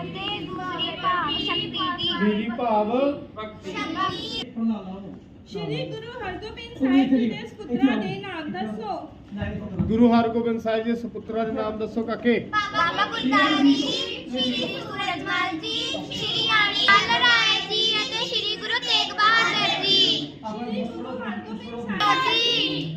ਅਤੇ ਦੂਸਰੀ ਭਾਵ ਸ਼ਕਤੀ ਦੀ ਮੇਰੀ ਭਾਵ ਸ਼੍ਰੀ ਗੁਰੂ ਹਰਗੋਬਿੰਦ ਸਾਹਿਬ ਜੀ ਦੇ ਸੁਪੁੱਤਰਾਂ ਦੇ ਨਾਮ ਦੱਸੋ। ਗੁਰੂ ਹਰਗੋਬਿੰਦ ਸਾਹਿਬ ਜੀ ਸੁਪੁੱਤਰਾਂ ਦੇ ਨਾਮ ਦੱਸੋ ਕਾਕੇ। ਬਾਬਾ ਗੁਰਦਾਸ ਜੀ ਸ਼੍ਰੀ ਸੂਰਜਮਲ ਜੀ ਸ਼੍ਰੀ ਰਾਣੀ ਲਾਲ ਰਾਏ ਜੀ ਅਤੇ ਸ਼੍ਰੀ ਗੁਰੂ ਤੇਗ ਬਹਾਦਰ ਜੀ। ਸ਼੍ਰੀ ਗੁਰੂ ਹਰਗੋਬਿੰਦ ਸਾਹਿਬ ਜੀ।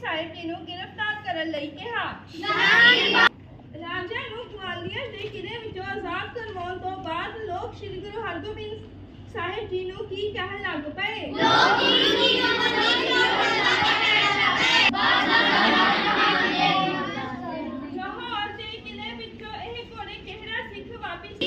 ਸਾਹਿਬ ਜੀ ਨੂੰ ਗ੍ਰਿਫਤਾਰ ਕਰਨ ਲਈ ਕਿਹਾ। ਰਾਜਾ ਨੂੰ ਗਵਾਲੀਅਰ ਦੇ ਕਿਲੇ ਵਿੱਚੋਂ ਆਜ਼ਾਦ ਕਰਵਾਉਣ ਤੋਂ ਬਾਅਦ ਲੋਕ ਸ਼੍ਰੀ ਗੁਰੂ ਹਰਗੋਬਿੰਦ ਸਾਹਿਬ ਜੀ ਨੂੰ ਕੀ ਕਹਿਣ ਲੱਗ ਪਏ? ਲਾਹੌਰ ਦੇ ਕਿਲੇ ਵਿੱਚੋਂ ਇਹ ਘੋੜੇ ਕਿਹੜਾ ਸਿੱਖ ਵਾਪਸ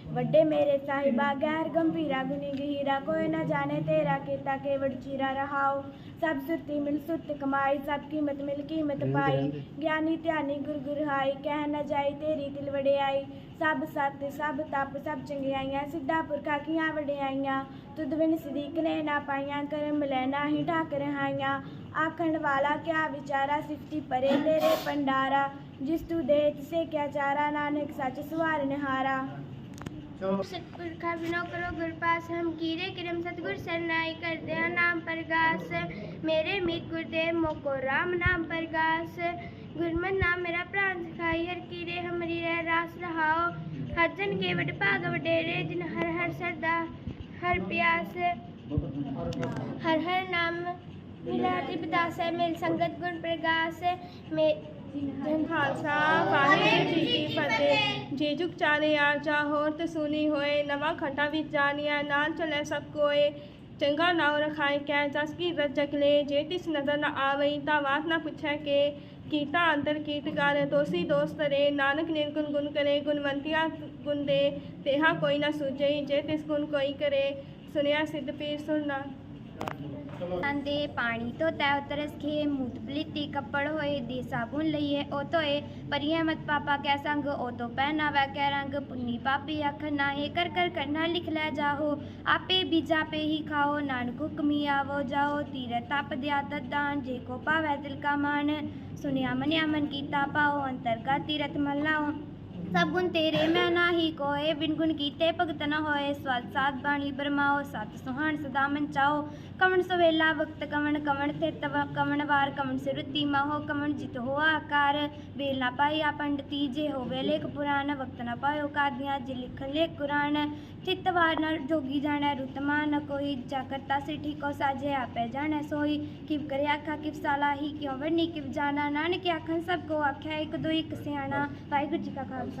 ਵੱਡੇ ਮੇਰੇ ਸਾਹਿਬਾ ਗੈਰ ਗੰਭੀਰਾ ਗੁਨੀ ਗਹੀਰਾ ਕੋਈ ਨਾ ਜਾਣੇ ਤੇਰਾ ਕੀਤਾ ਕੇਵੜ ਚੀਰਾ ਰਹਾਓ। ਸਭ ਸੁਤੀ ਮਿਲ ਸੁਰਤ ਕਮਾਈ ਸਭ ਕੀਮਤ ਮਿਲ ਕੀਮਤ ਪਾਈ। ਗਿਆਨੀ ਧਿਆਨੀ ਗੁਰ ਗੁਰਹਾਈ ਕਹਿ ਨਾ ਜਾਈ ਤੇਰੀ ਦਿਲ ਵੜਿਆਈ ਸਭ ਸਤ ਸਭ ਤਪ ਸਭ ਚੰਗਿਆਈਆਂ ਸਿੱਧਾ ਪੁਰਖਾ ਕੀਆਂ ਵੜਿਆਈਆਂ ਤੁਧ ਬਿਨ ਸਦੀਕ ਨੇ ਨਾ ਪਾਈਆਂ ਕਰਮ ਲੈਣਾ ਹੀ ਢਾਕ ਰਹਾਈਆਂ ਆਖਣ ਵਾਲਾ ਕਿਆ ਵਿਚਾਰਾ ਸਿਫਤੀ ਪਰੇ ਤੇਰੇ ਪੰਡਾਰਾ ਜਿਸ ਤੂੰ ਦੇ ਤਿਸੇ ਕਿਆ ਚਾਰਾ ਨਾਨਕ ਸੱਚ ਸਵਾਰ ਨਿਹਾਰਾ। करो गुरपास हम कीरे किरम सतगुर सरनाई कर दे, नाम परगास मेरे मीत गुरुदेव, मोको राम नाम परगास गुरमन नाम मेरा प्राण सिखाई, हर कीरे हमरी रह रास रहाओ। हर जन के वड भाग वडेरे, जिन हर हर सरदा हर प्यास। हर हर नाम मिला तिबदास है, मिल संगत गुण प्रगास। में ਧੰਨ ਖਾਲਸਾ, ਵਾਹਿਗੁਰੂ ਜੀ ਕੀ ਫਤਿਹ। ਜੇ ਜੁਗ ਚਾਲੇ ਆ ਚਾਹੋ ਤੇ ਸੁਨੀ ਹੋਏ, ਨਵਾਂ ਖਟਾ ਵਿੱਚ ਜਾਣਿਆ, ਨਾਲ ਚਲੇ ਸਭ ਕੋਏ। ਚੰਗਾ ਨਾਉ ਰਖਾਏ ਕੈ ਜਸ ਕੀ ਰਜਕ ਲੈ, ਜੇ ਤਿਸ ਨਜ਼ਰ ਨਾ ਆਵਈ ਤਾਂ ਬਾਤ ਨਾ ਪੁੱਛੈ ਕੇ। ਕੀਤਾ ਅੰਦਰ ਕੀਤ ਕਰ ਦੋਸੀ ਦੋਸਤ ਰੇ, ਨਾਨਕ ਨਿਰਗੁਣ ਗੁਣ ਕਰੇ, ਗੁਣਵੰਤਿਆ ਗੁਣ ਦੇ, ਤੇਹਾ ਕੋਈ ਨਾ ਸੁਝਈ, ਜੇ ਤਿਸ ਗੁਣ ਕੋਈ ਕਰੇ। ਸੁਨਿਆ ਸਿੱਧ ਪੀਰ ਸੁਰਨਾ ਆਂਦੇ ਪਾਣੀ ਤੋਂ ਤੈ ਉਤਰਸ ਖੇ ਮੂਤ ਬਲੀਤੀ ਕੱਪੜ ਹੋਏ ਦੇ ਸਾਬੁਨ ਲਈਏ। ਉਹ ਧੋਏ ਪਰੀਏ ਮਤ ਪਾਪਾ ਕੈ ਸੰਗ, ਉਹ ਤੋਂ ਪਹਿਨਾਵਾ ਕੈ ਰੰਗ। ਪੁੰਨੀ ਪਾਪੀ ਅੱਖ ਨਾਹੇ ਕਰ ਕਰ ਕਰਨਾ ਲਿਖ ਲੈ ਜਾਹੋ। ਆਪੇ ਬੀਜਾ ਪੇ ਹੀ ਖਾਓ, ਨਾਨਕ ਹੁਕਮੀ ਆਵੋ ਜਾਓ। ਤੀਰ ਤਪ ਦਿਆ ਤਦਾਨ, ਜੇ ਕੋ ਪਾਵੈ ਦਿਲ ਕਾ ਮਾਨ। ਸੁਨਿਆ ਮਨਿਆ ਮਨ ਕੀਤਾ ਪਾਓ, ਅੰਤਰ ਕਾ ਤੀਰਥ ਮਲਾਓ। ਸਭ ਗੁਣ ਤੇਰੇ, ਮੈਂ ਨਾਹੀ ਕੋਏ। ਬਿਨ ਗੁਣ ਕੀਤੇ ਭਗਤ ਨ ਹੋਏ। ਸਵਾਦ ਸਾਧ ਬਾਣੀ ਬਰਮਾਓ ਸਤ ਸੁਹਾਣ ਸਦਾ ਮਨ ਚਾਓ ਕਵਣ ਸਵੇਲਾ ਵਕਤ ਕਵਣ ਕਵਣ ਤੇ ਤਵ ਕਵਣ ਵਾਰ ਕਵਣ ਸਿਰੁਤੀ ਮਹੋ। ਕਵਣ ਜਿਤ ਹੋ ਆਕਾਰ। ਵੇਲ ਨਾ ਪਾਈਆ ਪੰਡਤੀ, ਜੇ ਹੋਵੇ ਲੇਖ ਪੁਰਾਣ। ਵਕਤ ਨਾ ਪਾਇਓ ਕਾਦੀਆਂ, ਜੇ ਲਿਖਣ ਲੇ ਕੁਰਾਨ ਚਿਤ ਵਾਰ ਨਾਲ ਜੋਗੀ ਜਾਣਾ ਰੁਤਮਾ ਨ ਕੋਈ ਜਾ ਕਰਤਾ ਸੇ ਠੀਕੋ ਸਾਜੇ, ਆਪੇ ਜਾਣੈ ਸੋਈ। ਕਿਵ ਕਰੇ ਆਖਾ, ਕਿਵ ਸਾਲਾ ਹੀ, ਕਿਉ ਵਰਨੀ ਕਿਵ ਜਾਣਾ। ਨਾਨਕ ਆਖਣ, ਸਭ ਕੋ ਆਖਿਆ, ਇੱਕ ਦੋ ਇੱਕ ਸਿਆਣਾ। ਵਾਹਿਗੁਰੂ ਜੀ ਕਾ ਖਾਲਸਾ।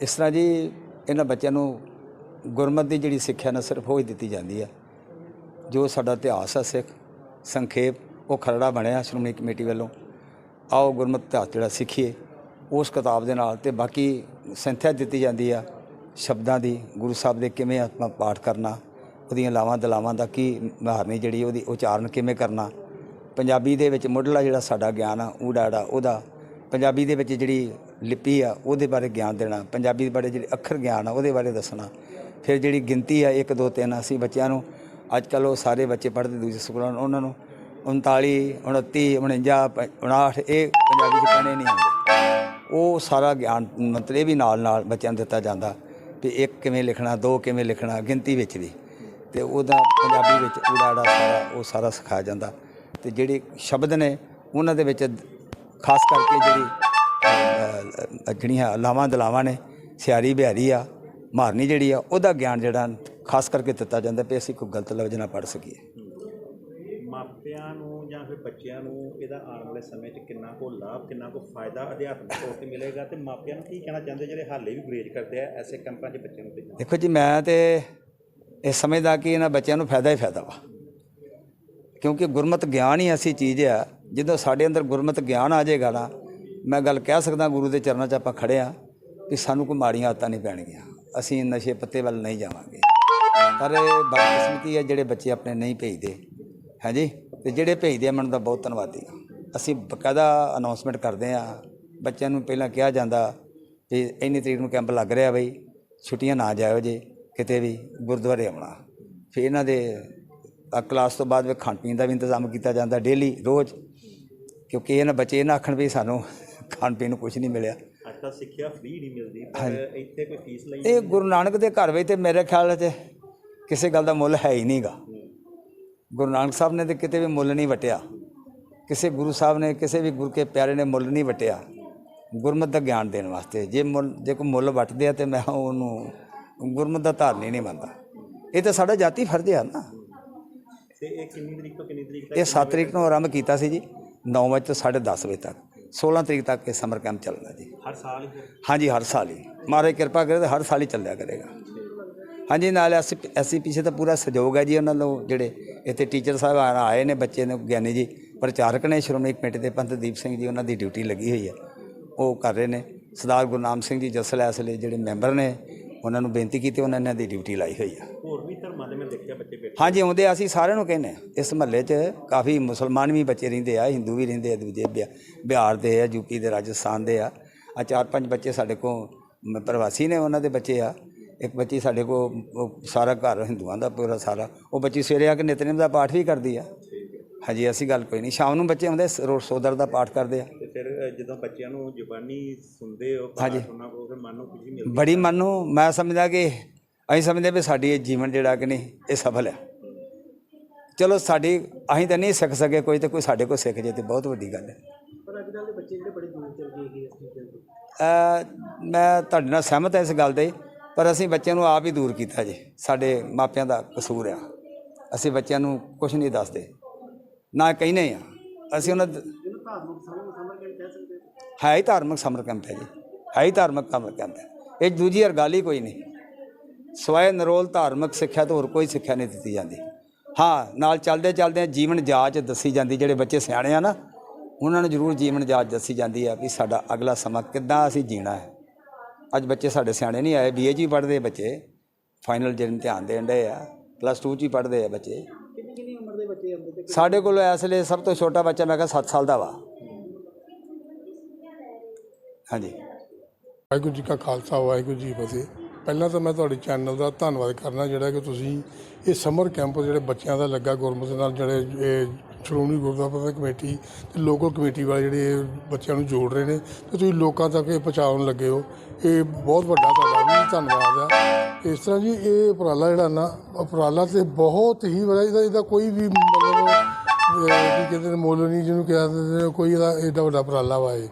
ਇਸ ਤਰ੍ਹਾਂ ਜੀ ਇਹਨਾਂ ਬੱਚਿਆਂ ਨੂੰ ਗੁਰਮਤ ਦੀ ਜਿਹੜੀ ਸਿੱਖਿਆ ਨਾ ਸਿਰਫ ਉਹ ਹੀ ਦਿੱਤੀ ਜਾਂਦੀ ਹੈ ਜੋ ਸਾਡਾ ਇਤਿਹਾਸ ਆ ਸਿੱਖ ਸੰਖੇਪ, ਉਹ ਖਰੜਾ ਬਣਿਆ ਸ਼੍ਰੋਮਣੀ ਕਮੇਟੀ ਵੱਲੋਂ। ਆਓ ਗੁਰਮਤ ਇਤਿਹਾਸ ਜਿਹੜਾ ਸਿੱਖੀਏ, ਉਸ ਕਿਤਾਬ ਦੇ ਨਾਲ ਤੇ ਬਾਕੀ ਸੰਥਿਆ ਦਿੱਤੀ ਜਾਂਦੀ ਆ ਸ਼ਬਦਾਂ ਦੀ, ਗੁਰੂ ਸਾਹਿਬ ਦੇ ਕਿਵੇਂ ਆਤਮਾ ਪਾਠ ਕਰਨਾ, ਉਹਦੀਆਂ ਲਾਵਾਂ ਦਲਾਵਾਂ ਦਾ ਕੀ ਮਹਾਰਨੀ ਜਿਹੜੀ ਉਹਦੀ ਉਚਾਰਨ ਕਿਵੇਂ ਕਰਨਾ। ਪੰਜਾਬੀ ਦੇ ਵਿੱਚ ਮੁੱਢਲਾ ਜਿਹੜਾ ਸਾਡਾ ਗਿਆਨ ਆ ਉਹ ਡਾੜਾ ਉਹਦਾ। ਪੰਜਾਬੀ ਦੇ ਵਿੱਚ ਜਿਹੜੀ ਲਿਪੀ ਆ, ਉਹਦੇ ਬਾਰੇ ਗਿਆਨ ਦੇਣਾ। ਪੰਜਾਬੀ ਦੇ ਬਾਰੇ ਜਿਹੜੇ ਅੱਖਰ ਗਿਆਨ ਆ, ਉਹਦੇ ਬਾਰੇ ਦੱਸਣਾ। ਫਿਰ ਜਿਹੜੀ ਗਿਣਤੀ ਆ 1 2 3 ਅਸੀਂ ਬੱਚਿਆਂ ਨੂੰ ਅੱਜ ਕੱਲ ਉਹ ਸਾਰੇ ਬੱਚੇ ਪੜ੍ਹਦੇ ਦੂਜੇ ਸਕੂਲਾਂ ਉਹਨਾਂ ਨੂੰ 39 29 49 59 ਇਹ ਪੰਜਾਬੀ ਚ ਪੜ੍ਹਨੇ ਨਹੀਂ ਆਉਂਦੇ। ਉਹ ਸਾਰਾ ਗਿਆਨ, ਮਤਲਬ ਇਹ ਵੀ ਨਾਲ ਨਾਲ ਬੱਚਿਆਂ ਨੂੰ ਦਿੱਤਾ ਜਾਂਦਾ ਵੀ ਇੱਕ ਕਿਵੇਂ ਲਿਖਣਾ, ਦੋ ਕਿਵੇਂ ਲਿਖਣਾ, ਗਿਣਤੀ ਵਿੱਚ ਵੀ। ਤੇ ਉਹਦਾ ਪੰਜਾਬੀ ਵਿੱਚ ਉਡਾੜਾ ਸਾਰਾ, ਉਹ ਸਾਰਾ ਸਿਖਾਇਆ ਜਾਂਦਾ। ਤੇ ਜਿਹੜੇ ਸ਼ਬਦ ਨੇ, ਉਹਨਾਂ ਦੇ ਵਿੱਚ ਖਾਸ ਕਰਕੇ ਜਿਹੜੀ ਜਿਹੜੀਆਂ ਲਾਵਾਂ ਦਲਾਵਾਂ ਨੇ ਸਿਆਰੀ ਬਿਹਾਰੀ ਆ ਮਾਰਨੀ ਜਿਹੜੀ ਆ ਉਹਦਾ ਗਿਆਨ ਜਿਹੜਾ ਖਾਸ ਕਰਕੇ ਦਿੱਤਾ ਜਾਂਦਾ ਵੀ ਅਸੀਂ ਕੋਈ ਗਲਤ ਲਫ਼ਜ਼ ਨਾ ਪੜ੍ਹ ਸਕੀਏ। ਮਾਪਿਆਂ ਨੂੰ ਜਾਂ ਫਿਰ ਬੱਚਿਆਂ ਨੂੰ ਇਹਦਾ ਆਉਣ ਵਾਲੇ ਸਮੇਂ 'ਚ ਕਿੰਨਾ ਕੋ ਲਾਭ ਕਿੰਨਾ ਕੋ ਫਾਇਦਾ ਅਧਿਆਤਮਿਕ ਤੌਰ ਤੇ ਮਿਲੇਗਾ ਤੇ ਮਾਪਿਆਂ ਨੂੰ ਕੀ ਕਹਿਣਾ ਚਾਹੁੰਦੇ ਜਿਹੜੇ ਹਾਲੇ ਵੀ ਗੁਰੇਜ ਕਰਦੇ ਆ ਐਸੇ ਕੈਂਪਾਂ 'ਚ ਬੱਚਿਆਂ ਨੂੰ ਭੇਜਣ? ਦੇਖੋ ਜੀ ਮੈਂ ਤੇ ਇਹ ਸਮਝਦਾ ਕਿ ਇਹਨਾਂ ਬੱਚਿਆਂ ਨੂੰ ਫਾਇਦਾ ਹੀ ਫਾਇਦਾ ਵਾ। ਕਿਉਂਕਿ ਗੁਰਮਤ ਗਿਆਨ ਹੀ ਐਸੀ ਚੀਜ਼ ਆ ਜਦੋਂ ਸਾਡੇ ਅੰਦਰ ਗੁਰਮਤ ਗਿਆਨ ਆ ਜਾਏਗਾ ਨਾ ਮੈਂ ਗੱਲ ਕਹਿ ਸਕਦਾ ਗੁਰੂ ਦੇ ਚਰਨਾਂ 'ਚ ਆਪਾਂ ਖੜੇ ਆ ਕਿ ਸਾਨੂੰ ਕੋਈ ਮਾੜੀਆਂ ਆਦਤਾਂ ਨਹੀਂ ਪੈਣਗੀਆਂ। ਅਸੀਂ ਨਸ਼ੇ ਪੱਤੇ ਵੱਲ ਨਹੀਂ ਜਾਵਾਂਗੇ। ਪਰ ਇਹ ਬਦਕਿਸਮਤੀ ਹੈ ਜਿਹੜੇ ਬੱਚੇ ਆਪਣੇ ਨਹੀਂ ਭੇਜਦੇ। ਹਾਂਜੀ ਤੇ ਜਿਹੜੇ ਭੇਜਦੇ ਆ, ਮੈਨੂੰ ਤਾਂ ਬਹੁਤ ਧੰਨਵਾਦੀ ਹਾਂ। ਅਸੀਂ ਬਕਾਇਦਾ ਅਨਾਉਂਸਮੈਂਟ ਕਰਦੇ ਆ ਬੱਚਿਆਂ ਨੂੰ ਪਹਿਲਾਂ ਕਿਹਾ ਜਾਂਦਾ ਵੀ ਇੰਨੀ ਤਰੀਕ ਨੂੰ ਕੈਂਪ ਲੱਗ ਰਿਹਾ ਬਈ, ਛੁੱਟੀਆਂ ਨਾ ਜਾਇਓ ਜੇ, ਕਿਤੇ ਵੀ ਗੁਰਦੁਆਰੇ ਆਉਣਾ। ਫਿਰ ਇਹਨਾਂ ਦੇ ਕਲਾਸ ਤੋਂ ਬਾਅਦ ਵੀ ਖਾਣ ਪੀਣ ਦਾ ਵੀ ਇੰਤਜ਼ਾਮ ਕੀਤਾ ਜਾਂਦਾ ਡੇਲੀ ਰੋਜ਼। ਕਿਉਂਕਿ ਇਹਨਾਂ ਬੱਚੇ ਇਹ ਨਾ ਆਖਣ ਵੀ ਸਾਨੂੰ ਖਾਣ ਪੀਣ ਨੂੰ ਕੁਝ ਨਹੀਂ ਮਿਲਿਆ। ਅੱਜ ਤਾਂ ਸਿੱਖਿਆ ਫ੍ਰੀ ਨਹੀਂ ਮਿਲਦੀ ਪਰ ਇੱਥੇ ਕੋਈ ਫੀਸ ਲਈ ਇਹ ਗੁਰੂ ਨਾਨਕ ਦੇ ਘਰ ਵਿੱਚ ਤੇ ਮੇਰੇ ਖਿਆਲ 'ਚ ਕਿਸੇ ਗੱਲ ਦਾ ਮੁੱਲ ਹੈ ਹੀ ਨਹੀਂਗਾ ਗੁਰੂ ਨਾਨਕ ਸਾਹਿਬ ਨੇ ਤੇ ਕਿਤੇ ਵੀ ਮੁੱਲ ਨਹੀਂ ਵਟਿਆ। ਕਿਸੇ ਗੁਰੂ ਸਾਹਿਬ ਨੇ ਕਿਸੇ ਵੀ ਗੁਰੂ ਕੇ ਪਿਆਰੇ ਨੇ ਮੁੱਲ ਨਹੀਂ ਵਟਿਆ। ਗੁਰਮਤਿ ਦਾ ਗਿਆਨ ਦੇਣ ਵਾਸਤੇ ਜੇ ਮੁੱਲ ਜੇ ਕੋਈ ਮੁੱਲ ਵਟਦੇ ਆ ਤੇ ਮੈਂ ਉਹਨੂੰ ਗੁਰਮਤਿ ਦਾ ਧਾਰਨੀ ਨਹੀਂ ਮੰਨਦਾ। ਇਹ ਤਾਂ ਸਾਡਾ ਜਾਤੀ ਫਰਜ਼ ਆ ਨਾ। ਤੇ ਇਹ ਕਿੰਨੀ ਤਰੀਕ ਤੋਂ ਕਿੰਨੀ ਤਰੀਕ ਇਹ 7 ਤਰੀਕ ਨੂੰ ਆਰੰਭ ਕੀਤਾ ਸੀ ਜੀ 9 ਵਜੇ ਤੋਂ 10:30 ਵਜੇ ਤੱਕ। 16 ਤਰੀਕ ਤੱਕ ਇਹ ਸਮਰ ਕੈਂਪ ਚੱਲਣਾ ਜੀ। ਹਰ ਸਾਲ ਹੀ? ਹਾਂਜੀ ਹਰ ਸਾਲ ਹੀ। ਮਹਾਰਾਜ ਕਿਰਪਾ ਕਰੇ ਤਾਂ ਹਰ ਸਾਲ ਹੀ ਚੱਲਿਆ ਕਰੇਗਾ। ਹਾਂਜੀ ਨਾਲ ਐਸਸੀ ਪਿੱਛੇ ਤਾਂ ਪੂਰਾ ਸਹਿਯੋਗ ਹੈ ਜੀ ਉਹਨਾਂ ਨੂੰ ਜਿਹੜੇ ਇੱਥੇ ਟੀਚਰ ਸਾਹਿਬ ਆ- ਆਏ ਨੇ ਬੱਚੇ ਨੇ ਗਿਆਨੀ ਜੀ ਪ੍ਰਚਾਰਕ ਨੇ ਸ਼੍ਰੋਮਣੀ ਕਮੇਟੀ ਦੇ ਪੰਤ ਦੀਪ ਸਿੰਘ ਜੀ ਉਹਨਾਂ ਦੀ ਡਿਊਟੀ ਲੱਗੀ ਹੋਈ ਹੈ। ਉਹ ਕਰ ਰਹੇ ਨੇ। ਸਰਦਾਰ ਗੁਰਨਾਮ ਸਿੰਘ ਜੀ ਜਸਲ ਇਸ ਵੇਲੇ ਜਿਹੜੇ ਮੈਂਬਰ ਨੇ ਉਹਨਾਂ ਨੂੰ ਬੇਨਤੀ ਕੀਤੀ ਉਹਨਾਂ ਨੇ ਦੀ ਡਿਊਟੀ ਲਾਈ ਹੋਈ ਹੈ। ਹੋਰ ਵੀ ਧਰਮਾਂ ਦੇ ਮੈਂ ਦੇਖਿਆ ਬੱਚੇ ਹਾਂਜੀ ਆਉਂਦੇ ਆ, ਅਸੀਂ ਸਾਰਿਆਂ ਨੂੰ ਕਹਿੰਦੇ ਹਾਂ। ਇਸ ਮਹੱਲੇ 'ਚ ਕਾਫੀ ਮੁਸਲਮਾਨ ਵੀ ਬੱਚੇ ਰਹਿੰਦੇ ਆ ਹਿੰਦੂ ਵੀ ਰਹਿੰਦੇ ਆ ਦੂਜੇ ਬਿਹਾ- ਬਿਹਾਰ ਦੇ ਆ ਯੂਪੀ ਦੇ ਰਾਜਸਥਾਨ ਦੇ ਆ। ਆ ਚਾਰ ਪੰਜ ਬੱਚੇ ਸਾਡੇ ਕੋਲ ਪ੍ਰਵਾਸੀ ਨੇ ਉਹਨਾਂ ਦੇ ਬੱਚੇ ਆ। ਇੱਕ ਬੱਚੀ ਸਾਡੇ ਕੋਲ ਸਾਰਾ ਘਰ ਹਿੰਦੂਆਂ ਦਾ ਪੂਰਾ ਸਾਰਾ। ਉਹ ਬੱਚੀ ਸਵੇਰੇ ਆ ਕੇ ਨਿਤਨੇਮ ਦਾ ਪਾਠ ਵੀ ਕਰਦੀ ਆ। ਹਾਂਜੀ ਅਸੀਂ ਗੱਲ ਕੋਈ ਨਹੀਂ ਸ਼ਾਮ ਨੂੰ ਬੱਚੇ ਆਉਂਦੇ ਰੋਜ਼ ਸੋਦਰ ਦਾ ਪਾਠ ਕਰਦੇ ਆ। ਤੇ ਫਿਰ ਜਦੋਂ ਬੱਚਿਆਂ ਨੂੰ ਜ਼ੁਬਾਨੀ ਸੁਣਦੇ ਹੋ। ਪਾਠ ਉਹਨਾਂ ਕੋਲ ਫਿਰ ਮਨ ਨੂੰ ਖੁਸ਼ੀ ਮਿਲਦੀ ਬੜੀ ਮਨ ਨੂੰ ਮੈਂ ਸਮਝਦਾ ਕਿ ਅਸੀਂ ਸਮਝਦੇ ਵੀ ਸਾਡੀ ਇਹ ਜੀਵਨ ਜਿਹੜਾ ਕਿ ਨਹੀਂ ਇਹ ਸਫਲ ਹੈ। ਚਲੋ ਸਾਡੀ ਅਸੀਂ ਤਾਂ ਨਹੀਂ ਸਿੱਖ ਸਕੇ ਕੋਈ ਤੇ ਕੋਈ ਸਾਡੇ ਕੋਲ ਸਿੱਖ ਜੇ ਤੇ ਬਹੁਤ ਵੱਡੀ ਗੱਲ ਹੈ। ਪਰ ਅੱਜ ਕੱਲ੍ਹ ਦੇ ਬੱਚੇ ਜਿਹੜੇ ਬੜੇ ਦੂਰ ਚਲ ਗਏ ਹੈਗੇ ਇਸ ਚੀਜ਼ਾਂ ਤੋਂ। ਅ, ਮੈਂ ਤੁਹਾਡੇ ਨਾਲ ਸਹਿਮਤ ਹਾਂ ਇਸ ਗੱਲ ਦੇ ਪਰ ਅਸੀਂ ਬੱਚਿਆਂ ਨੂੰ ਆਪ ਹੀ ਦੂਰ ਕੀਤਾ ਜੀ। ਸਾਡੇ ਮਾਪਿਆਂ ਦਾ ਕਸੂਰ ਆ। ਅਸੀਂ ਬੱਚਿਆਂ ਨੂੰ ਕੁਝ ਨਹੀਂ ਦੱਸਦੇ। ਨਾ ਕਹਿੰਦੇ ਆ। ਅਸੀਂ ਉਹਨਾਂ ਹੈ? ਹੀ ਧਾਰਮਿਕ ਸਮਰ ਕੈਂਪ ਹੈ ਜੀ। ਹੈ ਹੀ ਧਾਰਮਿਕ ਸਮਰ ਕੈਂਪ ਹੈ। ਇਹ ਦੂਜੀ ਹਰ ਗੱਲ ਹੀ ਕੋਈ ਨਹੀਂ। ਸਵੈ ਨਿਰੋਲ ਧਾਰਮਿਕ ਸਿੱਖਿਆ ਤੋਂ ਹੋਰ ਕੋਈ ਸਿੱਖਿਆ ਨਹੀਂ ਦਿੱਤੀ ਜਾਂਦੀ। ਹਾਂ ਨਾਲ ਚੱਲਦੇ ਚੱਲਦੇ ਜੀਵਨ ਜਾਂਚ ਦੱਸੀ ਜਾਂਦੀ ਜਿਹੜੇ ਬੱਚੇ ਸਿਆਣੇ ਆ ਨਾ ਉਹਨਾਂ ਨੂੰ ਜ਼ਰੂਰ ਜੀਵਨ ਜਾਂਚ ਦੱਸੀ ਜਾਂਦੀ ਆ ਵੀ ਸਾਡਾ ਅਗਲਾ ਸਮਾਂ ਕਿੱਦਾਂ ਅਸੀਂ ਜੀਣਾ ਹੈ। ਅੱਜ ਬੱਚੇ ਸਾਡੇ ਸਿਆਣੇ ਨਹੀਂ ਆਏ ਬੀਏ ਜੀ ਪੜ੍ਹਦੇ ਬੱਚੇ ਫਾਈਨਲ ਜਿਹੜੇ ਧਿਆਨ ਦੇਣ ਦੇ ਆ ਪਲੱਸ 2 ਚ ਹੀ ਪੜ੍ਹਦੇ ਆ ਬੱਚੇ। ਕਿੰਨੀ ਕਿੰਨੀ ਉਮਰ ਦੇ ਬੱਚੇ ਆਉਂਦੇ ਤੇ ਸਾਡੇ ਕੋਲ ਇਸ ਵੇਲੇ ਸਭ ਤੋਂ ਛੋਟਾ ਬੱਚਾ ਮੈਂ ਕਿਹਾ 7 ਸਾਲ ਦਾ ਵਾ। ਹਾਂਜੀ। ਵਾਹਿਗੁਰੂ ਜੀ ਕਾ ਖਾਲਸਾ ਵਾਹਿਗੁਰੂ ਜੀ ਕੀ ਫਤਿਹ। ਪਹਿਲਾਂ ਤਾਂ ਮੈਂ ਤੁਹਾਡੇ ਚੈਨਲ ਦਾ ਧੰਨਵਾਦ ਕਰਨਾ ਜਿਹੜਾ ਕਿ ਤੁਸੀਂ ਇਹ ਸਮਰ ਕੈਂਪ ਜਿਹੜੇ ਬੱਚਿਆਂ ਦਾ ਲੱਗਾ ਗੁਰਮਤਿ ਨਾਲ ਜਿਹੜੇ, ਇਹ ਸ਼੍ਰੋਮਣੀ ਗੁਰਦੁਆਰਾ ਪ੍ਰਬੰਧਕ ਕਮੇਟੀ ਤੇ ਲੋਕਲ ਕਮੇਟੀ ਵਾਲੇ ਜਿਹੜੇ ਇਹ ਬੱਚਿਆਂ ਨੂੰ ਜੋੜ ਰਹੇ ਨੇ ਤੇ ਤੁਸੀਂ ਲੋਕਾਂ ਤੱਕ ਇਹ ਪਹੁੰਚਾਉਣ ਲੱਗੇ ਹੋ। ਇਹ ਬਹੁਤ ਵੱਡਾ ਤੁਹਾਡਾ ਵੀ ਧੰਨਵਾਦ ਹੈ ਇਸ ਤਰ੍ਹਾਂ ਜੀ ਇਹ ਉਪਰਾਲਾ ਜਿਹੜਾ ਨਾ, ਉਪਰਾਲਾ ਤੇ ਬਹੁਤ ਹੀ ਵੱਡਾ ਇਹਦਾ ਇਹਦਾ ਕੋਈ ਵੀ ਮਤਲਬ ਕੀ ਕਹਿੰਦੇ ਨੇ ਮੁੱਲ ਨਹੀਂ ਜਿਹਨੂੰ ਕਿਹਾ ਦਿੰਦੇ ਨੇ ਕੋਈ ਇਹਦਾ ਐਡਾ ਵੱਡਾ ਉਪਰਾਲਾ ਵਾ ਇਹ।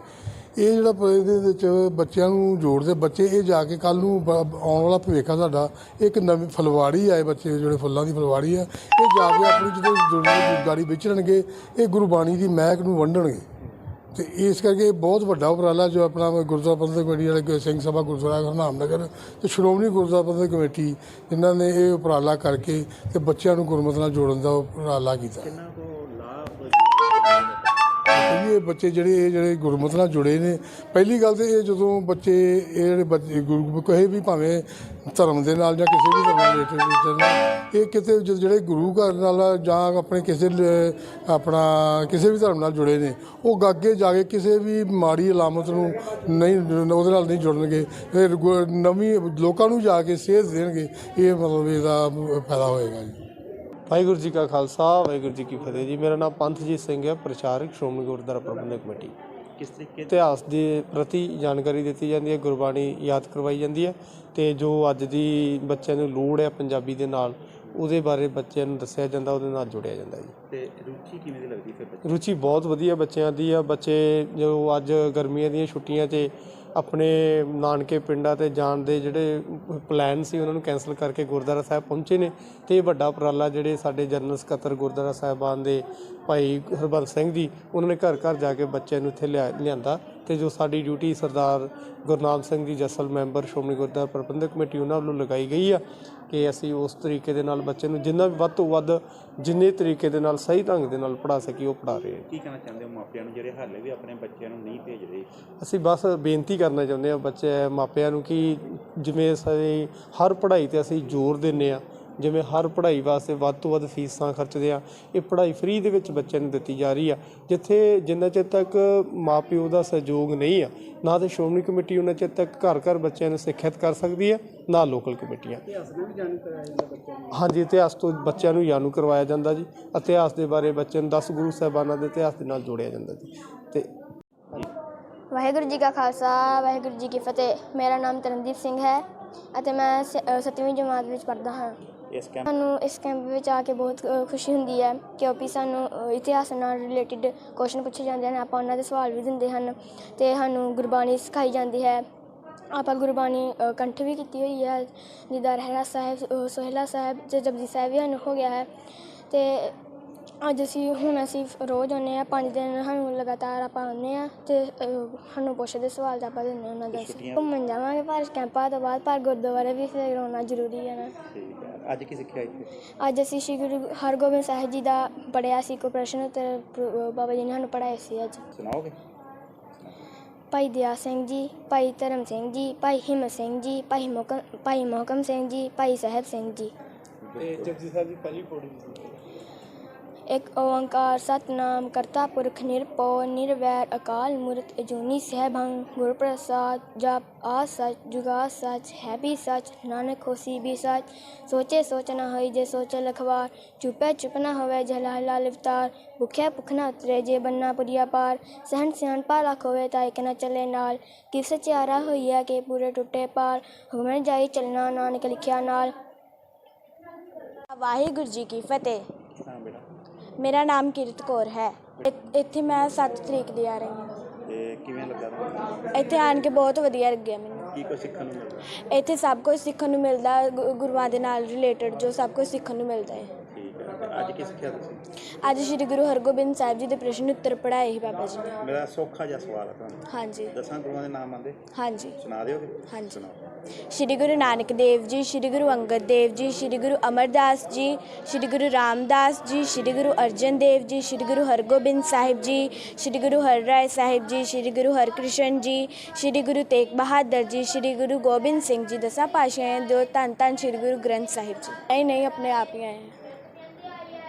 ਇਹ ਜਿਹੜਾ ਇਹਦੇ ਵਿੱਚ ਬੱਚਿਆਂ ਨੂੰ ਜੋੜਦੇ ਬੱਚੇ, ਇਹ ਜਾ ਕੇ ਕੱਲ ਨੂੰ ਬ- ਆਉਣ ਵਾਲਾ ਭਵਿੱਖ ਆ ਸਾਡਾ। ਇੱਕ ਨਵੀਂ ਫਲਵਾੜੀ ਆਏ ਬੱਚੇ, ਜਿਹੜੇ ਫੁੱਲਾਂ ਦੀ ਫਲਵਾੜੀ ਆ। ਇਹ ਜਾ ਕੇ ਆਪਣੀ ਜਦੋਂ ਦੁਨੀਆ ਗਾੜੀ ਵਿਚਰਨਗੇ ਇਹ ਗੁਰਬਾਣੀ ਦੀ ਮਹਿਕ ਨੂੰ ਵੰਡਣਗੇ। ਤੇ ਇਸ ਕਰਕੇ ਇਹ ਬਹੁਤ ਵੱਡਾ ਉਪਰਾਲਾ ਜੋ ਆਪਣਾ ਗੁਰਦੁਆਰਾ ਪ੍ਰਬੰਧਕ ਕਮੇਟੀ ਵਾਲੇ ਸਿੰਘ ਸਭਾ ਗੁਰਦੁਆਰਾ ਹਰਨਾਮ ਨਗਰ ਤੇ ਸ਼੍ਰੋਮਣੀ ਗੁਰਦੁਆਰਾ ਪ੍ਰਬੰਧਕ ਕਮੇਟੀ, ਜਿਨ੍ਹਾਂ ਨੇ ਇਹ ਉਪਰਾਲਾ ਕਰਕੇ ਤੇ ਬੱਚਿਆਂ ਨੂੰ ਗੁਰਮਤਿ ਨਾਲ ਜੋੜਨ ਦਾ ਉਪਰਾਲਾ ਕੀਤਾ। ਕਿੰਨਾ ਕੋ ਕਿਉਂਕਿ ਬੱਚੇ ਜਿਹੜੇ, ਇਹ ਜਿਹੜੇ ਗੁਰਮਤ ਨਾਲ ਜੁੜੇ ਨੇ, ਪਹਿਲੀ ਗੱਲ ਤੇ ਇਹ ਜਦੋਂ ਬੱਚੇ, ਇਹ ਜਿਹੜੇ ਬੱਚੇ, ਗੁਰੂ ਕਹੇ ਵੀ ਭਾਵੇਂ ਧਰਮ ਦੇ ਨਾਲ ਜਾਂ ਕਿਸੇ ਵੀ ਧਰਮ ਨਾਲ ਰਿਲੇਟਡ ਨਾਲ ਇਹ ਕਿਤੇ ਜ- ਜਿਹੜੇ ਗੁਰੂ ਘਰ ਨਾਲ ਜਾਂ ਆਪਣੇ ਕਿਸੇ ਲ- ਆਪਣਾ ਕਿਸੇ ਵੀ ਧਰਮ ਨਾਲ ਜੁੜੇ ਨੇ, ਉਹ ਅੱਗੇ ਜਾ ਕੇ ਕਿਸੇ ਵੀ ਮਾੜੀ ਅਲਾਮਤ ਨੂੰ ਨਹੀਂ, ਉਹਦੇ ਨਾਲ ਨਹੀਂ ਜੁੜਨਗੇ, ਫਿਰ ਗੁ- ਨਵੀਂ ਲੋਕਾਂ ਨੂੰ ਜਾ ਕੇ ਸੇਧ ਦੇਣਗੇ, ਇਹ ਮਤਲਬ ਇਹਦਾ ਫਾਇਦਾ ਹੋਏਗਾ ਜੀ। ਵਾਹਿਗੁਰੂ ਜੀ ਕਾ ਖਾਲਸਾ ਵਾਹਿਗੁਰੂ ਜੀ ਕੀ ਫਤਿਹ ਜੀ। ਮੇਰਾ ਨਾਮ ਪੰਥਜੀਤ ਸਿੰਘ ਹੈ ਪ੍ਰਚਾਰਕ ਸ਼੍ਰੋਮਣੀ ਗੁਰਦੁਆਰਾ ਪ੍ਰਬੰਧਕ ਕਮੇਟੀ। ਕਿਸ ਤਰੀਕੇ ਇਤਿਹਾਸ ਦੇ ਪ੍ਰਤੀ ਜਾਣਕਾਰੀ ਦਿੱਤੀ ਜਾਂਦੀ ਹੈ ਗੁਰਬਾਣੀ ਯਾਦ ਕਰਵਾਈ ਜਾਂਦੀ ਹੈ ਤੇ ਜੋ ਅੱਜ ਦੀ ਬੱਚਿਆਂ ਨੂੰ ਲੋੜ ਹੈ ਪੰਜਾਬੀ ਦੇ ਨਾਲ ਉਹਦੇ ਬਾਰੇ ਬੱਚਿਆਂ ਨੂੰ ਦੱਸਿਆ ਜਾਂਦਾ ਉਹਦੇ ਨਾਲ ਜੁੜਿਆ ਜਾਂਦਾ ਜੀ। ਤੇ ਰੁਚੀ ਕਿਵੇਂ ਦੀ ਲੱਗਦੀ ਫਿਰ ਬੱਚੇ ਰੁਚੀ ਬਹੁਤ ਵਧੀਆ ਬੱਚਿਆਂ ਦੀ ਆ। ਬੱਚੇ ਜੋ ਅੱਜ ਗਰਮੀਆਂ ਦੀਆਂ ਛੁੱਟੀਆਂ 'ਚ ਆਪਣੇ ਨਾਨਕੇ ਪਿੰਡਾਂ ਤੇ ਜਾਣ ਦੇ ਜਿਹੜੇ ਪਲਾਨ ਸੀ, ਉਹਨਾਂ ਨੂੰ ਕੈਨਸਲ ਕਰਕੇ ਗੁਰਦੁਆਰਾ ਸਾਹਿਬ ਪਹੁੰਚੇ ਨੇ। ਤੇ ਇਹ ਵੱਡਾ ਉਪਰਾਲਾ ਜਿਹੜੇ ਸਾਡੇ ਜਨਰਲ ਸਕੱਤਰ ਗੁਰਦੁਆਰਾ ਸਾਹਿਬਾਨ ਦੇ ਭਾਈ ਹਰਬੰਸ ਸਿੰਘ ਜੀ, ਉਹਨਾਂ ਨੇ ਘਰ ਘਰ ਜਾ ਕੇ ਬੱਚਿਆਂ ਨੂੰ ਇੱਥੇ ਲਿਆ- ਲਿਆਂਦਾ। ਤੇ ਜੋ ਸਾਡੀ ਡਿਊਟੀ ਸਰਦਾਰ ਗੁਰਨਾਮ ਸਿੰਘ ਜੀ ਜਸਲ ਮੈਂਬਰ ਸ਼੍ਰੋਮਣੀ ਗੁਰਦੁਆਰਾ ਪ੍ਰਬੰਧਕ ਕਮੇਟੀ ਉਹਨਾਂ ਵੱਲੋਂ ਲਗਾਈ ਗਈ ਆ ਕਿ ਅਸੀਂ ਉਸ ਤਰੀਕੇ ਦੇ ਨਾਲ ਬੱਚੇ ਨੂੰ ਜਿੰਨਾ ਵੀ ਵੱਧ ਤੋਂ ਵੱਧ ਜਿੰਨੇ ਤਰੀਕੇ ਦੇ ਨਾਲ ਸਹੀ ਢੰਗ ਦੇ ਨਾਲ ਪੜ੍ਹਾ ਸਕੀ ਉਹ ਪੜ੍ਹਾ ਰਹੇ ਹਾਂ। ਕੀ ਕਹਿਣਾ ਚਾਹੁੰਦੇ ਹੋ ਮਾਪਿਆਂ ਨੂੰ ਜਿਹੜੇ ਹਾਲੇ ਵੀ ਆਪਣੇ ਬੱਚਿਆਂ ਨੂੰ ਨਹੀਂ ਭੇਜ ਰਹੇ? ਅਸੀਂ ਬਸ ਬੇਨਤੀ ਕਰਨਾ ਚਾਹੁੰਦੇ ਹਾਂ ਬੱਚੇ ਮਾਪਿਆਂ ਨੂੰ ਕਿ ਜਿਵੇਂ ਅਸੀਂ ਹਰ ਪੜ੍ਹਾਈ ਤੇ ਅਸੀਂ ਜ਼ੋਰ ਦਿੰਨੇ ਆ ਜਿਵੇਂ ਹਰ ਪੜ੍ਹਾਈ ਵਾਸਤੇ ਵੱਧ ਤੋਂ ਵੱਧ ਫੀਸਾਂ ਖਰਚਦੇ ਆ ਇਹ ਪੜ੍ਹਾਈ ਫ੍ਰੀ ਦੇ ਵਿੱਚ ਬੱਚਿਆਂ ਨੂੰ ਦਿੱਤੀ ਜਾ ਰਹੀ ਆ ਜਿੱਥੇ ਜਿੰਨਾ ਚਿਰ ਤੱਕ ਮਾਪਿਓ ਦਾ ਸਹਿਯੋਗ ਨਹੀਂ ਆ ਨਾ ਤੇ ਸ਼੍ਰੋਮਣੀ ਕਮੇਟੀ ਉਹਨਾਂ ਚਿਰ ਤੱਕ ਘਰ ਘਰ ਬੱਚਿਆਂ ਨੂੰ ਸਿੱਖਿਅਤ ਕਰ ਸਕਦੀ ਹੈ ਨਾ ਲੋਕਲ ਕਮੇਟੀਆਂ। ਹਾਂਜੀ ਇਤਿਹਾਸ ਤੋਂ ਬੱਚਿਆਂ ਨੂੰ ਜਾਣੂ ਕਰਵਾਇਆ ਜਾਂਦਾ ਜੀ ਇਤਿਹਾਸ ਦੇ ਬਾਰੇ ਬੱਚਿਆਂ ਨੂੰ 10 ਗੁਰੂ ਸਾਹਿਬਾਨਾਂ ਦੇ ਇਤਿਹਾਸ ਦੇ ਨਾਲ ਜੋੜਿਆ ਜਾਂਦਾ ਜੀ ਤੇ ਵਾਹਿਗੁਰੂ ਜੀ ਕਾ ਖਾਲਸਾ ਵਾਹਿਗੁਰੂ ਜੀ ਕੀ ਫਤਿਹ। ਮੇਰਾ ਨਾਮ ਤਰਨਦੀਪ ਸਿੰਘ ਹੈ ਅਤੇ ਮੈਂ 7ਵੀਂ ਜਮਾਤ ਵਿੱਚ ਪੜ੍ਹਦਾ ਹਾਂ। ਇਸ ਕੈਂਪ ਸਾਨੂੰ ਇਸ ਕੈਂਪ ਵਿੱਚ ਆ ਕੇ ਬਹੁਤ ਅ, ਖੁਸ਼ੀ ਹੁੰਦੀ ਹੈ ਕਿਉਂਕਿ ਸਾਨੂੰ ਅ, ਇਤਿਹਾਸ ਨਾਲ ਰਿਲੇਟਡ ਕੁਐਸਚਨ ਪੁੱਛੇ ਜਾਂਦੇ ਹਨ। ਆਪਾਂ ਉਹਨਾਂ ਦੇ ਸਵਾਲ ਵੀ ਦਿੰਦੇ ਹਨ ਤੇ ਸਾਨੂੰ ਗੁਰਬਾਣੀ ਸਿਖਾਈ ਜਾਂਦੀ ਹੈ। ਆਪਾਂ ਗੁਰਬਾਣੀ ਅ, ਕੰਠ ਵੀ ਕੀਤੀ ਹੋਈ ਹੈ। ਜਿੱਦਾਂ ਰਹਿਰਾ ਸਾਹਿਬ ਅ, ਸੋਹਿਲਾ ਸਾਹਿਬ ਤੇ ਜਪਜੀ ਸਾਹਿਬ ਵੀ ਸਾਨੂੰ ਹੋ ਗਿਆ ਹੈ। ਤੇ ਅੱਜ ਅਸੀਂ ਹੁਣ ਅਸੀਂ ਰੋਜ਼ ਆਉਂਦੇ ਹਾਂ ਪੰਜ ਦਿਨ ਸਾਨੂੰ ਲਗਾਤਾਰ ਆਪਾਂ ਆਉਂਦੇ ਹਾਂ ਤੇ ਅ, ਸਾਨੂੰ ਪੁੱਛਦੇ ਸਵਾਲ ਤਾਂ ਆਪਾਂ ਦਿੰਦੇ ਉਹਨਾਂ ਦਾ। ਘੁੰਮਣ ਜਾਵਾਂਗੇ ਪਰ ਕੈਂਪਾਂ ਤੋਂ ਬਾਅਦ ਪਰ ਗੁਰਦੁਆਰੇ ਵੀ ਫਿਰ ਆਉਣਾ ਜ਼ਰੂਰੀ ਹੈ ਨਾ। ਠੀਕ ਹੈ। ਅੱਜ ਕੀ ਸਿੱਖਿਆ ਇੱਥੇ? ਅੱਜ ਅਸੀਂ ਸ਼੍ਰੀ ਗੁਰੂ ਹਰਗੋਬਿੰਦ ਸਾਹਿਬ ਜੀ ਦਾ ਪੜਿਆ ਸੀ ਕੋਈ ਪ੍ਰਸ਼ਨ ਤੇ ਪ੍ਰ- ਬਾਬਾ ਜੀ ਨੇ ਸਾਨੂੰ ਪੜਾਇਆ ਸੀ ਅੱਜ। ਸੁਣਾਓਗੇ? ਭਾਈ ਦਿਆ ਸਿੰਘ ਜੀ ਭਾਈ ਧਰਮ ਸਿੰਘ ਜੀ ਭਾਈ ਹਿੰਮਤ ਸਿੰਘ ਜੀ ਭਾਈ ਮੋਕਮ ਭਾਈ ਮੋਹਕਮ ਸਿੰਘ ਜੀ ਭਾਈ ਸਾਹਿਬ ਸਿੰਘ ਜੀ। ਤੇ ਜਪਜੀ ਸਾਹਿਬ ਦੀ ਪਹਿਲੀ ਪੌੜੀ ਇੱਕ ਓੰਕਾਰ ਸਤਨਾਮ ਕਰਤਾ ਪੁਰਖ ਨਿਰਭਉ ਨਿਰਵੈਰ ਅਕਾਲ ਮੂਰਤ ਅਜੂਨੀ ਸਹਿਬੰ ਗੁਰ ਪ੍ਰਸਾਦ ਜਪ ਆ ਸਚ ਜੁਗਾ ਸਚ, ਹੈ ਵੀ ਸਚ, ਨਾਨਕ ਹੋਸੀ ਵੀ ਸਚ। ਸੋਚੇ ਸੋਚ ਨਾ ਹੋਈ ਜੇ ਸੋਚੇ ਲਖਵਾਰ, ਚੁਪੈ ਚੁਪ ਨਾ ਹੋਵੇ ਜਲਾ ਲਾ ਲਿਵਤਾਰ। ਭੁਖਿਆ ਭੁਖ ਨਾ ਉਤਰੇ ਜੇ ਬੰਨਾ ਪੁਰੀਆ ਪਾਰ। ਸਹਿਣ ਸਿਆਣ ਪਾ ਲੱਖ ਹੋਵੇ ਤਾਂ ਇੱਕ ਨਾ ਚਲੇ ਨਾਲ। ਕਿਸ ਚਾਰਾ ਹੋਈਆ ਕਿ ਪੂਰੇ ਟੁੱਟੇ ਪਾਰ। ਹੁਮੈ ਜਾਈ ਚਲਣਾ ਨਾਨਕ ਲਿਖਿਆ ਨਾਲ। ਵਾਹਿਗੁਰੂ ਜੀ ਕੀ ਫਤਿਹ। ਮੇਰਾ ਨਾਮ ਕਿਰਤ ਕੌਰ ਹੈ। ਇ- ਇੱਥੇ ਮੈਂ 7 ਤਰੀਕ ਦੀ ਆ ਰਹੀ ਹਾਂ। ਤੇ ਕਿਵੇਂ ਲੱਗਾ ਤੁਹਾਨੂੰ? ਇੱਥੇ ਆਣ ਕੇ ਬਹੁਤ ਵਧੀਆ ਲੱਗਿਆ ਮੈਨੂੰ। ਕੀ ਕੁਝ ਸਿੱਖਣ ਨੂੰ ਮਿਲਦਾ? ਇੱਥੇ ਸਭ ਕੁਝ ਸਿੱਖਣ ਨੂੰ ਮਿਲਦਾ ਗੁ- ਗੁਰੂਆਂ ਦੇ ਨਾਲ ਰਿਲੇਟਡ ਜੋ ਸਭ ਕੁਝ ਸਿੱਖਣ ਨੂੰ ਮਿਲਦਾ ਹੈ। ਅੱਜ ਕੀ ਸਿੱਖਿਆ ਤੁਸੀਂ ਅੱਜ ਸ੍ਰੀ ਗੁਰੂ ਹਰਗੋਬਿੰਦ ਸਾਹਿਬ ਜੀ ਦੇ ਪ੍ਰਸ਼ਨ ਉੱਤਰ ਪੜ੍ਹਾਏ ਸੀ ਬਾਬਾ ਜੀ ਨੇ ਮੇਰਾ ਸੌਖਾ ਜਿਹਾ ਸਵਾਲ ਹੈ ਤੁਹਾਨੂੰ ਹਾਂਜੀ ਦਸਾਂ ਗੁਰੂਆਂ ਦੇ ਨਾਮ ਆਂਦੇ ਹਾਂਜੀ ਸੁਣਾ ਦਿਓਗੇ ਹਾਂਜੀ। ਸੁਣਾਓ ਸ੍ਰੀ ਗੁਰੂ ਨਾਨਕ ਦੇਵ ਜੀ ਸ੍ਰੀ ਗੁਰੂ ਅੰਗਦ ਦੇਵ ਜੀ ਸ੍ਰੀ ਗੁਰੂ ਅਮਰਦਾਸ ਜੀ ਸ੍ਰੀ ਗੁਰੂ ਰਾਮਦਾਸ ਜੀ ਸ੍ਰੀ ਗੁਰੂ ਅਰਜਨ ਦੇਵ ਜੀ ਸ੍ਰੀ ਗੁਰੂ ਹਰਗੋਬਿੰਦ ਸਾਹਿਬ ਜੀ ਸ੍ਰੀ ਗੁਰੂ ਹਰਰਾਏ ਸਾਹਿਬ ਜੀ ਸ੍ਰੀ ਗੁਰੂ ਹਰਕ੍ਰਿਸ਼ਨ ਜੀ ਸ੍ਰੀ ਗੁਰੂ ਤੇਗ ਬਹਾਦਰ ਜੀ ਸ੍ਰੀ ਗੁਰੂ ਗੋਬਿੰਦ ਸਿੰਘ ਜੀ ਦਸਾਂ ਪਾਤਸ਼ਾਹਾਂ ਦੇ ਧੰਨ ਧੰਨ ਸ੍ਰੀ ਗੁਰੂ ਗ੍ਰੰਥ ਸਾਹਿਬ ਜੀ ਨਹੀਂ ਨਹੀਂ ਆਪਣੇ ਆਪ ਹੀ ਆਏ ਹਾਂ